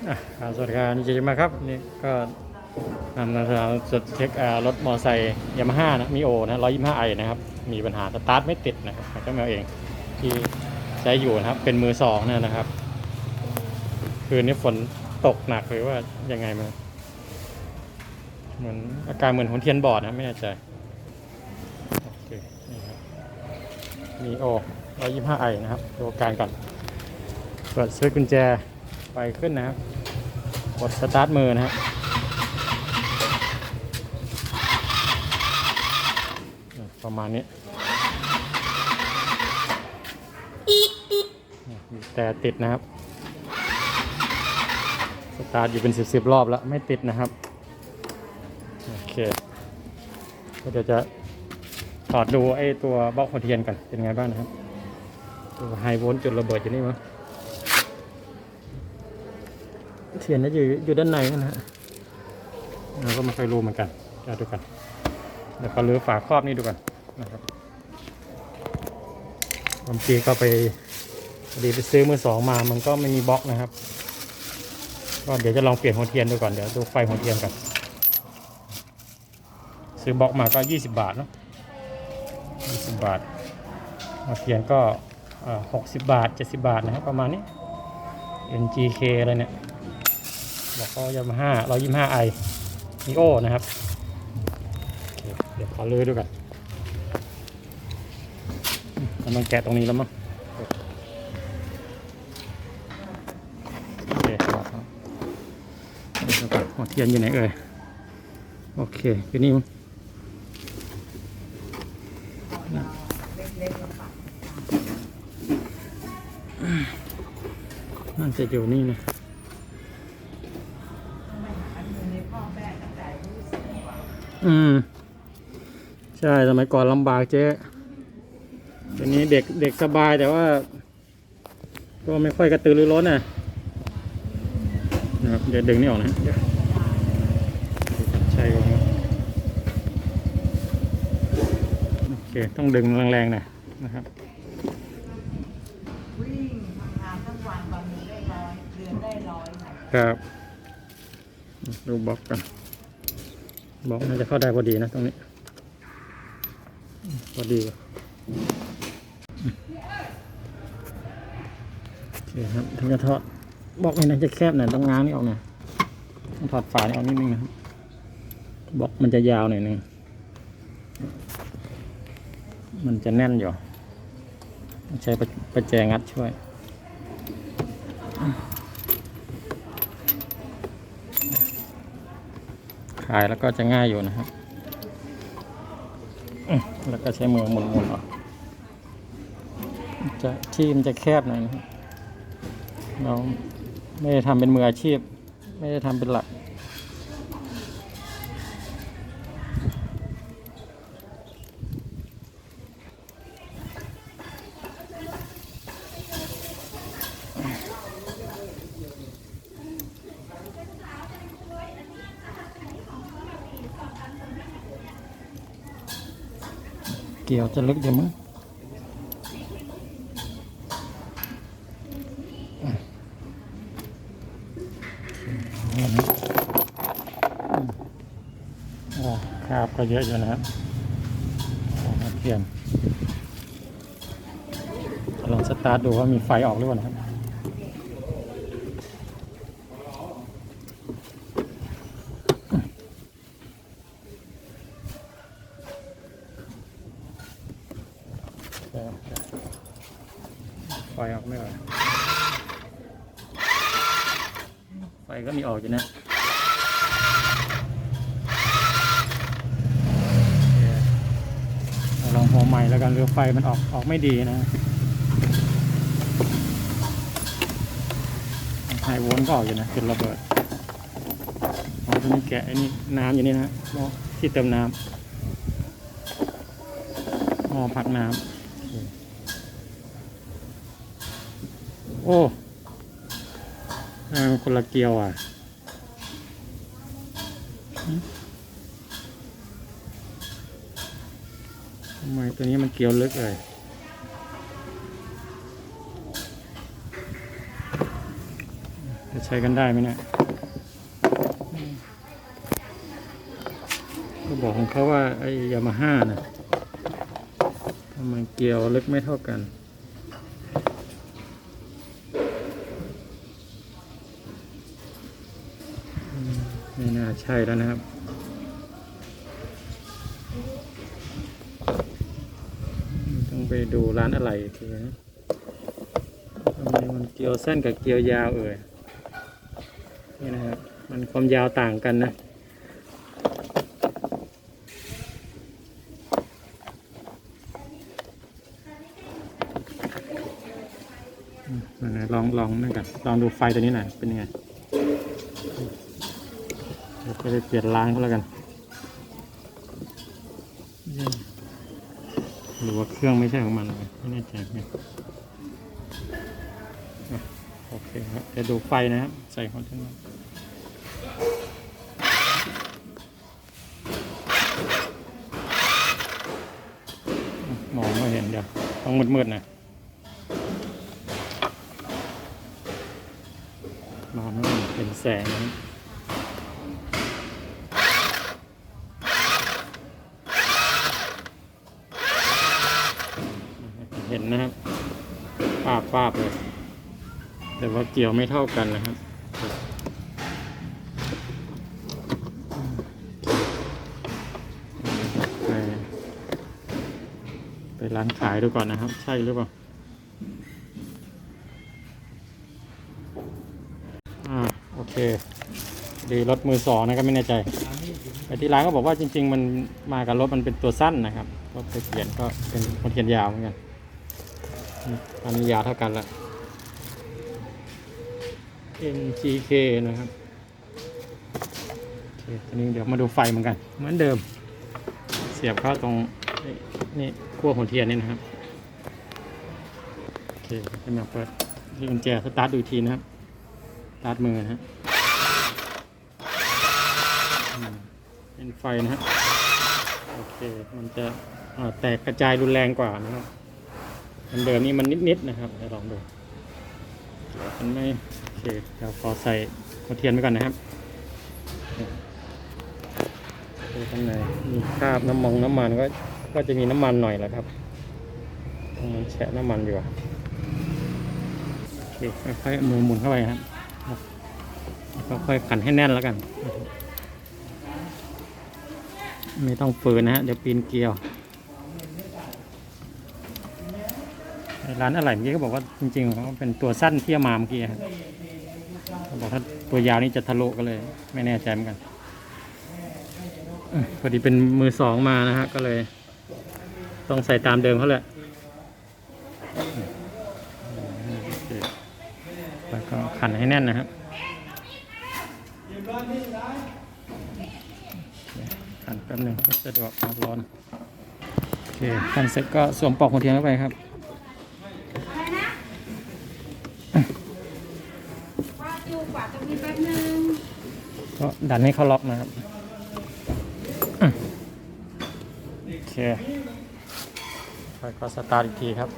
สวัสดีครับนี่เจจิมาครับนี่ก็นำมาจดเช็ครถมอไซค์ยามาฮ่านะมีโอนะร้อยยี่ห้าไอนะครับ มีปัญหาสตาร์ทไม่ติดนะครับก็มาเองที่ใช้อยู่นะครับ เป็นมือสองเนยนะครับ คืนนี้ฝนตกหนักหรือว่ายังไงมันเหมือนอาการเหมือนหัวเทียนบอดนะไม่แน่ใจโอเคนี่ครับมีโอร้อยยี่ห้าไอนะครับดูการก่อนเปิดสวิตช์กุญแจไฟขึ้นนะครับ กดสตาร์ทมือนะครับประมาณนี้แต่ติดนะครับ สตาร์ทอยู่เป็นสิบสิบรอบแล้วไม่ติดนะครับ โอเค ก็เดี๋ยวจะถอดดูไอ้ตัวบล็อกหัวเทียนกันเป็นไงบ้างนะครับ ตัวไฮโวลต์จุดระเบิดอยู่นี่มั้ง เทียนนะอยู่อยู่ด้านในนะฮะเราก็ไม่เคยรู้เหมือนกันจะดูกันเดี๋ยวก็รื้อฝาครอบนี่ดูกันนะครับบางทีก็ไปอดีไปซื้อมือสองมา มันก็ไม่มีบล็อกนะครับ ก็เดี๋ยวจะลองเปลี่ยนหัวเทียนดูก่อน เดี๋ยวดูไฟหัวเทียนกัน ซื้อบล็อกมาก็ 20 บาทเนาะ20 บาท หัวเทียนก็หกสิบบาท 70 บาทนะครับประมาณนี้ NGK อะไรเนี่ย แล้วก็ยามาฮ่าร้อยยี่ห้าไอมีโอนะครับเเดี๋ยวขอเลือดูกันกำลังแกะตรงนี้แล้วมั้งโอเคครับดูก่อนหัวเทียนอยู่ไหนเอ่ย โอเคอยู่นี่มั้งน่าจะอยู่นี่นะ อืม ใช่สมัยก่อนลำบากเจ๊ทีนี้เด็กเด็กสบายแต่ว่า ก็ไม่ค่อยกระตือรือร้นน่ะนะครับเดี๋ยวดึงนี่ออกนะเดี๋ยวใช่ก่อนนะโอเค ต้องดึงแรงๆหน่อยนะครับวิ่งทำงานทั้งวันวันหนึงได้ร้อยเดือนได้ร้อยไหนครับ ดูบล็อกกัน บอกน่าจะเข้าได้พอดีนะตรงนี้ พอดีโอเคครับถึงจะทอดบอกนี่น่าจะแคบหน่อยต้องง้างนี่ออกหน่อยต้องถอดฝานี่ออกนิดนึงนะครับบอกมันจะยาวหน่อยนึงมันจะแน่นอยู่ ใช้ประประแจงัดช่วยายแล้วก็จะง่ายอยู่นะครับแล้วก็ใช้มือหมุนๆออกจะที่มันจะแคบหน่อยนะครับเราไม่ได้ทำเป็นมืออาชีพ ไม่ได้ทำเป็นหลัก เกี่ยวจะลึกอยู่มั้งอืมโอ้คราบก็เยอะอยู่นะครับเขียนลองสตาร์ทดูว่ามีไฟออกหรือเปล่านะครับ ไฟออกไม่ออกไฟก็มีออกอยู่นะโอเคเราลอง หัวใหม่แล้วกันเรือไฟมันออกออกไม่ดีนะไฮโวลต์ก็ออกอยู่นะจุดระเบิดอ๋อตัวนี้แกะไอ้นี่น้ำอยู่นี่นะหม้อที่เติมน้ำหม้อพักน้ำโอ้อคนละเกียวอะหึทำ ไมตัวนี้มันเกลียวลึกเลยจะใช้กันได้ไหมเนี่ยก็บอกของเขาว่าไอ้ยามาฮ่านะทำไมเกลียวเล็กไม่เท่ากันไม่น่าใช่แล้วนะครับ ต้อง ไปดูร้านอะไรทีนะทำไมมันเกลียวสั้นกับเกลียวยาวเอ่ยนี่นะครับ มันความยาวต่างกันนะมไหนลองลองนั่นกันลองดูไฟตัวนี้หน่อยเป็นยังไงเดี๋ยวไปเปลี่ยนล้างก็แล้วกันอืม หรือว่าเครื่องไม่ใช่ของมันเลยไม่แน่ใจเนี่ยโอเคครับเดี๋ยวดูไฟนะครับ ใส่ของทั้งหมดอืมมองไม่เห็นเดี๋ยวต้องมืดๆนะมองไม่เห็นเป็นแสงนะเห็ นนะครับปาบปาบเลย แต่ว่าเกี่ยวไม่เท่ากันนะครับไปไปร้านขายดูก่อนนะครับ ใช่หรือเปล่าอ่าโอเคดีรถมือสองนะครับไม่แน่ใจแต่ที่ร้านก็บอกว่าจริง ๆ มันมากับรถมันเป็นตัวสั้นนะครับรถไปเขียนก็เป็นคนเขียนยาวเหมือนกัน อันนี้ยาเท่ากันละ MGK นะครับโอเคทีนี้เดี๋ยวมาดูไฟเหมือนกัน เหมือนเดิม เสียบเข้าตรงนี่ขั้วหัวเทียนนี่นะครับ โอเคจะมาเปิดที่กุญแจสตาร์ทดูทีนะครับสตาร์ทมือนะฮะเป็นไฟนะฮะ โอเค มันจะแตกกระจายรุนแรงกว่านะครับ อันเดิมนี่มันนิดๆนะครับเดี๋ยวลองดูมันไม่โอเคเดี๋ยวขอใส่หัวเทียนไปก่อนนะครับดูข้างในมีคราบน้ำมองน้ำมันก็ก็จะมีน้ำมันหน่อยแหละครับมันแฉะน้ำมันอยู่อะโอเคค่อยๆมือหมุนเข้าไปครับก็ค่อยขันให้แน่นแล้วกัน ไม่ต้องฝืนนะฮะเดี๋ยวปีนเกลียวใน ร้านอะไรเมื่อกี้ก็บอกว่าจริงๆเขาเป็นตัวสั้นที่เอามาเมื่อกี้ครับเขาบอกถ้าตัวยาวนี่จะทะลุก็เลย ไม่แน่ใจเหมือนกันพอดีเป็นมือสองมานะฮะก็เลย ต้องใส่ตามเดิมเขาแหละแล้วก็ขันให้แน่นนะครับขันแป๊บหนึ่งก็สะดวกความร้อนโอเคขันเสร็จก็สวมปลอกหัวเทียนเข้าไปครับ อะไรนะว่าจูกว่าตรงนี้แป๊บนึง ก็ดันให้เขาล็อกนะครับโอเคค่อยก็สตาร์ทอีกทีครับ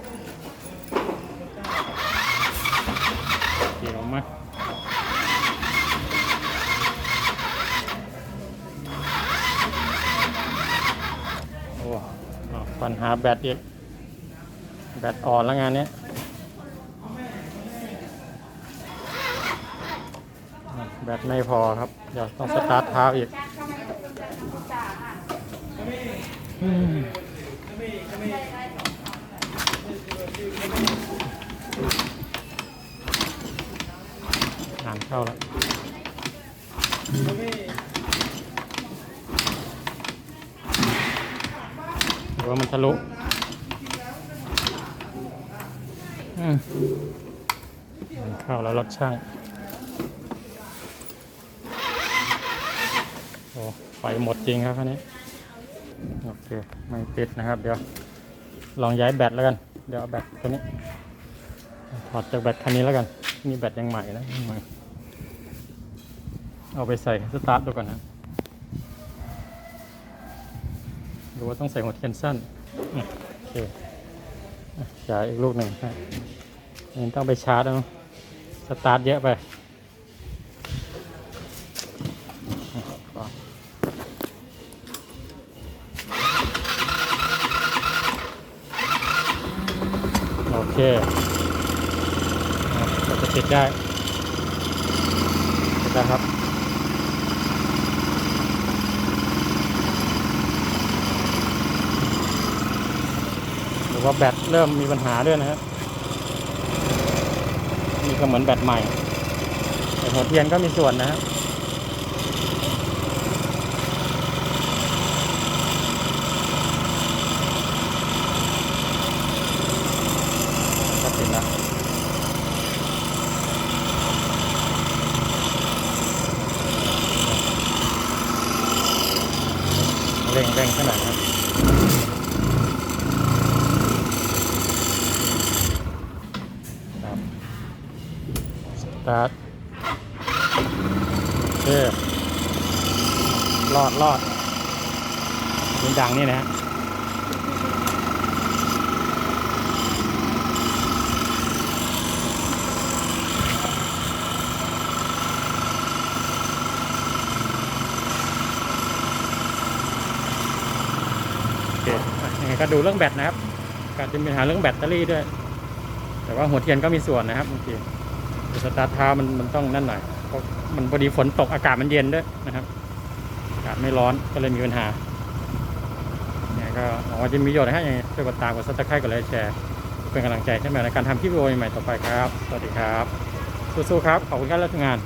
เกี่ยวมาโอ้ปัญหาแบตอีกแบตอ่อนแล้วงานนี้ยอะแบ ตไม่พอครับ เดี๋ยวต้องสตาร์ทเท้าอีกห่านเข้าแล้วหรอว่ามันทะลุอืมงานเข้าแล้วรถช่าง โอ้ ไฟหมดจริงครับคันนี้ โอเค ไม่ติดนะครับ เดี๋ยว ลองย้ายแบตแล้วกัน เดี๋ยวเอาแบตตัวนี้ ถอดจากแบตคันนี้แล้วกัน นี่แบตยังใหม่นะยังใหม่เอาไปใส่สตาร์ทดูก่อนนะหรือว่าต้องใส่หัวเทียนสั้น โอเคอ่ายอีกลูกหนึ่งฮะนี่ต้องไปชาร์จเอาสตาร์ทเยอะไป นะครับก็จะติดได้ติดแล้วครับหรือว่าแบตเริ่มมีปัญหาด้วยนะฮะนี่ก็เหมือนแบตใหม่แต่หัวเทียนก็มีส่วนนะฮะก็ติดแล้วเรงเร่งขนาดนั้นครับสตาร์ทเอเครอดรอดเป็นดังนี่นะฮะโอเคอะยังไง ก็ดูเรื่องแบตนะครับการจะมีปัญหาเรื่องแบตเตอรี่ด้วย แต่ว่าหัวเทียนก็มีส่วนนะครับบางทีสตาร์ทเท้ามันมันต้องนั่นหน่อยเพราะมันพอดีฝนตกอากาศมันเย็นด้วยนะครับอากาศไม่ร้อนก็เลยมีปัญหาเนี่ยก็หวังว่าจะมีประโยชน์นะฮะยังไงช่วยกดตามกดซับสไครต์กดไลค์แชร์เป็นกำลังใจให้แมวในการทำคลิปวิดีโอใหม่ต่อไปครับ สวัสดีครับ สู้ๆครับ ขอบคุณครับแล้วทำงาน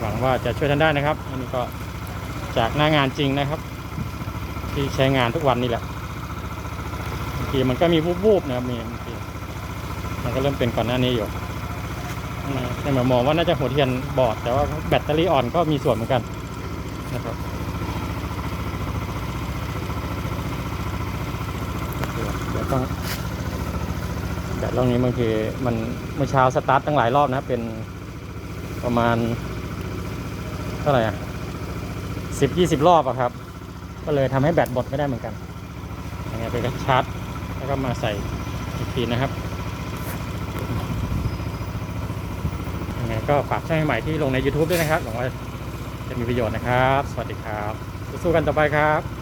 หวังว่าจะช่วยท่านได้นะครับ อันนี้ก็จากหน้างานจริงนะครับ ที่ใช้งานทุกวันนี่แหละบางทีมันก็มีวูบๆนะครับมีบางทีมันก็เริ่มเป็นก่อนหน้านี้อยู่นะแต่หมามองว่าน่าจะหัวเทียนบอด แต่ว่าแบตเตอรี่อ่อนก็มีส่วนเหมือนกันนะครับเดี๋ยวต้องแบตรอบนี้บางทีมันเมื่อเช้าสตาร์ทตั้งหลายรอบนะเป็นประมาณเท่าไหร่อะสิบยี่สิบรอบอะครับ ก็เลยทำให้แบตหมดไม่ได้เหมือนกันยังไงไปก็ชาร์จ แล้วก็มาใส่อีกทีนะครับยังไงก็ฝากช่องใหม่ที่ลงใน YouTube ด้วยนะครับหวังว่าจะมีประโยชน์นะครับ สวัสดีครับ สู้ๆกันต่อไปครับ